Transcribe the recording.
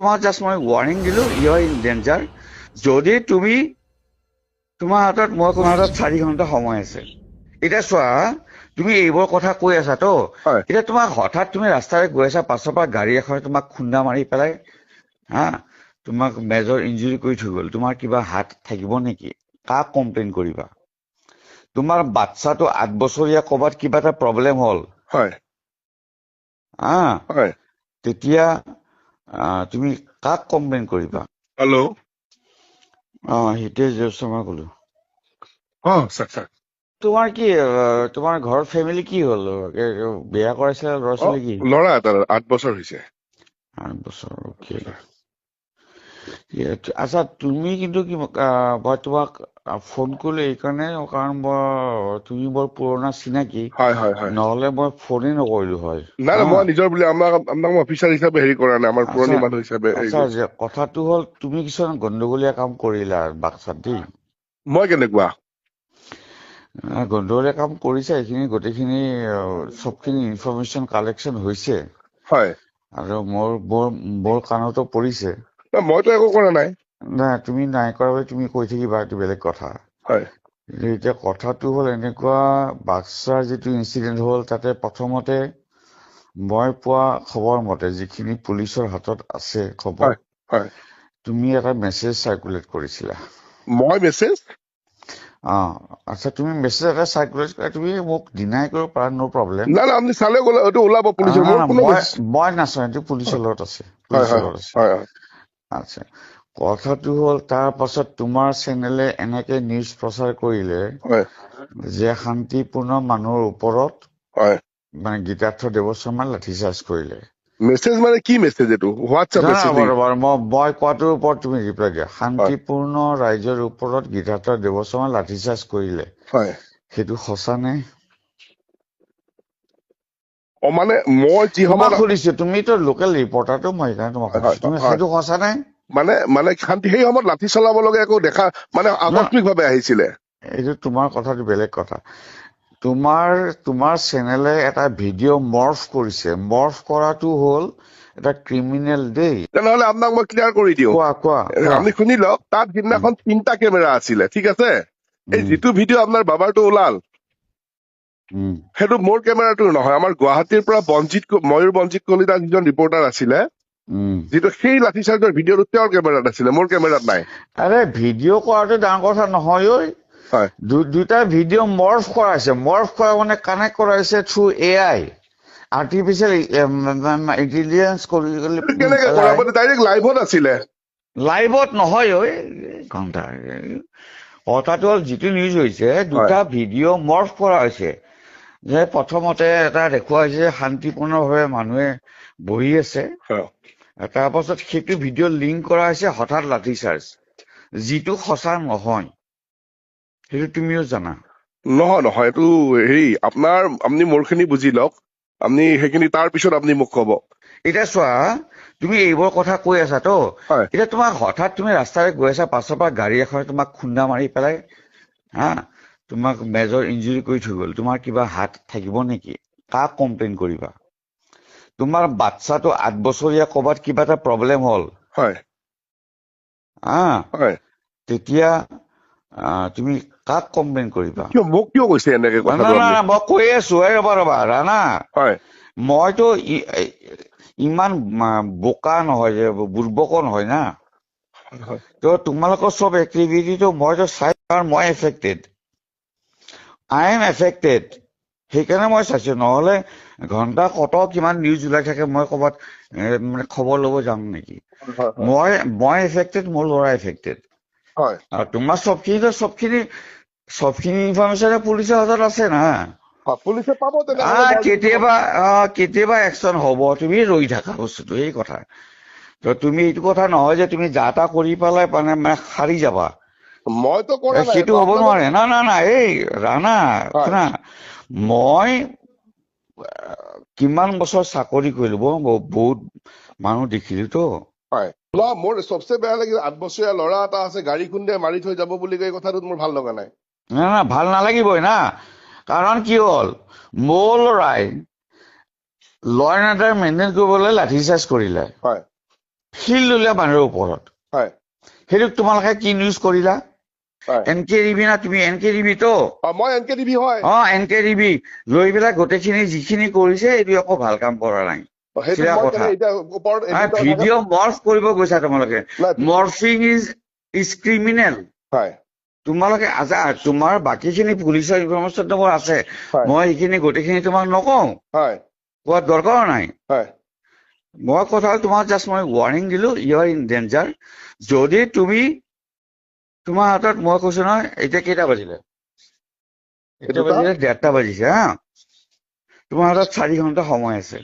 তোমাক জাষ্ট মই ৱাৰ্ণিং দিলো ইউ আৰ ইন ডেঞ্জাৰ যদি তুমি তোমাৰ হাতত মই তোমাৰ হাতত চাৰি ঘণ্টা সময় আছে। এতিয়া চোৱা তুমি এইবোৰ কথা কৈ আছা তো? এতিয়া তোমাক হঠাৎ তুমি ৰাস্তাৰে গৈ আছা পাছৰ পৰা গাড়ী এখনে তোমাক খুন্দা মাৰি পেলাই হা? তোমাক মেজৰ ইঞ্জুৰি কৰি থৈ গ'ল। তোমাৰ কিবা হাত থাকিব নেকি? কাক কমপ্লেইন কৰিবা? তোমাৰ বাচ্চাটো আঠ বছৰীয়া ক'ৰবাত কিবা এটা প্ৰব্লেম হ'ল। হয়। হা? হয়। তেতিয়া তুমি কাক কমপ্লেইন কৰিবা? হেল্ল' অ সেইটোৱে জিৰ শৰ্মা ক'লো। অ ছাৰ তোমাৰ কি তোমাৰ ঘৰৰ ফেমিলি কি হ'ল? বিয়া কৰাইছিলে ল'ৰা ছোৱালী কি? ল'ৰা এটা আঠ বছৰ হৈছে। আঠ বছৰ অকে আচ্ছা তুমি কিন্তু কি মই তোমাক ফোন কৰিলো এইকাৰণে কাৰণ মই তুমি বৰ পুৰণা চিনাকি। হয় হয় হয়। নহ'লে মই ফোনেই নকৰিলো হয়। নাই মই নিজৰ বুলি আমাক আপোনাক মই অফিচাৰ হিচাপে হেৰি কৰা নাই আমাৰ পুৰণি মানুহ হিচাপে কথাটো হ'ল তুমি কিছুমান গণ্ডগোলীয়া কাম কৰিলা বাক্সাত দেই মই কেনেকুৱা? গণ্ডগোলীয়া কাম কৰিছে এইখিনি গোটেইখিনি চবখিনি ইনফৰমেশ্যন কালেকশ্যন হৈছে। হয়। আৰু মোৰ মোৰ মোৰ কাণতো পৰিছে। মইতো একো কৰা নাই। নাই তুমি নাই কৰা বুলি তুমি কৈ থাকিবা এইটো বেলেগ কথা। হয়। কিন্তু এতিয়া কথাটো হ'ল এনেকুৱা বাক্সাৰ যিটো ইনচিডেণ্ট হ'ল তাতে প্ৰথমতে মই পোৱা খবৰ মতে যিখিনি পুলিচৰ হাতত আছে খবৰ তুমি এটা মেছেজ চাৰ্কুলেট কৰিছিলা। মই মেছেজ অ আচ্ছা তুমি মেছেজ এটা চাৰ্কুলেট কৰা তুমি মোক ডিনাই কৰিব পাৰা ন' প্ৰব্লেম নাই নাই আপুনি চালে গ'লে এইটো ওলাব পুলিচৰ মোৰ কোনো মই নাচাওঁ এইটো পুলিচৰ লগত আছে আচ্ছা। কথাটো হ'ল তাৰ পাছত তোমাৰ চেনেলে এনেকে নিউজ প্ৰচাৰ কৰিলে যে শান্তিপূৰ্ণ মানুহৰ ওপৰত মানে গীতাৰ্থ দেৱশৰ্মাই লাঠিচাৰ্জ কৰিলে। মেছেজ মানে কি মেছেজ এইটো? হোৱাটছআপ নহয়, মেছেজ নহয়, বাৰু, বাৰু, মই মই কোৱাটোৰ ওপৰত তুমি ৰিপ্লাই দিয়া। শান্তিপূৰ্ণ ৰাইজৰ ওপৰত গীতাৰ্থ দেৱশৰ্মাই লাঠিচাৰ্জ কৰিলে। হয়। সেইটো সঁচা নে? অ মানে মই যি সময়ত সুধিছো তুমিতো লোকেল ৰিপৰ্টাৰটো মই সেইকাৰণে তোমাক সুধিছো। তুমি। সেইটো সঁচা নে? মানে মানে শান্তি সেই সময়ত লাঠি চলাব লগা একো দেখা মানে আকস্মিক ভাৱে আহিছিলে। এইটো তোমাৰ কথাটো বেলেগ কথা। তোমাৰ তোমাৰ চেনেলে এটা ভিডিঅ' মৰ্ফ কৰিছে। মৰ্ফ কৰাটো হ'ল এটা ক্ৰিমিনেল দেই। তেনেহলে আপোনাক মই ক্লিয়াৰ কৰি দিওঁ। কোৱা কোৱা আপুনি শুনি লওক তাত সিদিনাখন তিনটা কেমেৰা আছিলে ঠিক আছে? এই যিটো ভিডিঅ' আপোনাৰ বাবাৰটো ওলাল সেইটো মোৰ কেমেৰাটো নহয়। আমাৰ গুৱাহাটীৰ পৰা বঞ্জিত ময়ূৰ বঞ্জিত কলিতা যিজন ৰিপৰ্টাৰ আছিলে। যিটো সেই লাঠিচাৰ্জৰ ভিডিঅ'টো তেওঁৰ কেমেৰাত আছিলে মোৰ কেমেৰাত নাই। আৰে ভিডিঅ' কৰাটো ডাঙৰ কথা নহয় ঐ। দুটা ভিডিঅ' মৰ্ফ কৰাইছে। মৰ্ফ কৰা মানে কানেক্ট কৰাইছে through A I artificial intelligence কৰা ডাইৰেক্ট লাইভত আছিলে। লাইভত নহয় ঐ। ঘণ্টা কথাটো হ'ল যিটো নিউজ হৈছে দুটা ভিডিঅ' মৰ্ফ কৰা হৈছে। যে প্ৰথমতে এটা দেখুওৱা হৈছে শান্তিপূৰ্ণভাৱে মানুহে বহি আছে। হয়। তাৰ পাছত সেইটো ভিডিঅ' লিংক কৰা হৈছে হঠাৎ লাঠিচাৰ্জ যিটো সঁচা নহয় সেইটো তুমিও জানা। নহয় নহয় এইটো হেৰি আপোনাৰ আপুনি মোৰখিনি বুজি লওক আপুনি সেইখিনি তাৰ পিছত আপুনি মোক কব। এতিয়া চোৱা তুমি এইবোৰ কথা কৈ আছা তো। এতিয়া তোমাক হঠাৎ তুমি ৰাস্তাৰে গৈ আছা পাছৰ পৰা গাড়ী এখনে তোমাক খুন্দা মাৰি পেলাই হা তোমাক মেজৰ ইঞ্জুৰি কৰি থৈ গ'ল। তোমাৰ কিবা হাত থাকিব নেকি? কাক কমপ্লেইন কৰিবা? তোমাৰ বাচ্চাটো আঠ বছৰীয়া ক'ৰবাত কিবা এটা প্ৰব্লেম হ'ল। হয়। তেতিয়া তুমি কাক কমপ্লেইন কৰিবা? মোক কিয় কৈছে এনেকে মই কৈ আছো এই ৰবা ৰবা ৰাণা। হয়। মইতো ইমান বোকা নহয় যে বুৰ্বকো নহয় না। তো তোমালোকৰ চব এক্টিভিটিটো মইতো চাই মই এফেক্টেড আই এম এফেক্টেড সেইকাৰণে মই চাইছো নহলে ঘন্টা কত কিমান নিউজ ওলাই থাকে মই ক'ৰবাত এ, মানে খবৰ ল'ব যাম নেকি? মই মই এফেক্টেড মোৰ ল'ৰা এফেক্টেড আৰু তোমাৰ চবখিনি চবখিনি চবখিনি ইনফৰমেশ্যন পুলিচৰ হাতত আছে না? হয়, পুলিচে পাব আহ তেনেহ'লে মই- কেতিয়াবা আহ, কেতিয়াবা একচন হ'ব তুমি ৰৈ থাকা বস্তুটো এই কথা। তো তুমি এইটো কথা নহয় যে তুমি যা তা কৰি পেলাই মানে মানে সাৰি যাবা। মইতো সেইটো হ'ব নোৱাৰে। না না না এই ৰাণা। শুনা মই কিমান বছৰ চাকৰি কৰিলো বহুত মানুহ দেখিলো তো। হয়। ল'ৰা, মোৰ চবচে বেয়া লাগিল আঠ বছৰীয়া ল'ৰা এটা আছে গাড়ী খুন্দিয়াই মাৰি থৈ যাব বুলি কৈ কথাটোত মোৰ ভাল লগা নাই। না না ভাল নালাগিবই না। কাৰণ কি হ'ল মোৰ ল'ৰাই ল এণ্ড অৰ্ডাৰ মেইনটেইন কৰিবলৈ লাঠিচাৰ্জ কৰিলে। হয়। শিল ললে মানুহৰ ওপৰত। হয়। সেইটোক তোমালোকে কি নিউজ কৰিলা? এন কে ৰিবি না তুমি এন কে ৰিবিতো অ, মই এন কে টিভি হয়। অ এন কে ৰিবি লৈ পেলাই গোটেইখিনি যিখিনি কৰিছে এইটো একো ভাল কাম কৰা নাই। ভিডিঅ' মৰ্ফ কৰিব গৈছা তোমালোকে। মৰ্ফিং ইজ ইজ ক্ৰিমিনেল হয়। তোমালোকে তোমাৰ বাকীখিনি পুলিচৰ ইনফৰমেশ্যন তোমাৰ আছে। মই সেইখিনি গোটেইখিনি তোমাক নকওঁ। কোৱাত দৰকাৰ নাই। মই কথা তোমাক জাষ্ট মই ৱাৰ্ণিং দিলো ইউ আৰ ইন ডেঞ্জাৰ যদি তুমি তোমাৰ হাতত মই কৈছো নহয় এতিয়া কেইটা বাজিলে? এতিয়া? বাজিলে ডেৰটা বাজিছে হা? তোমাৰ হাতত চাৰি ঘণ্টা সময় আছে।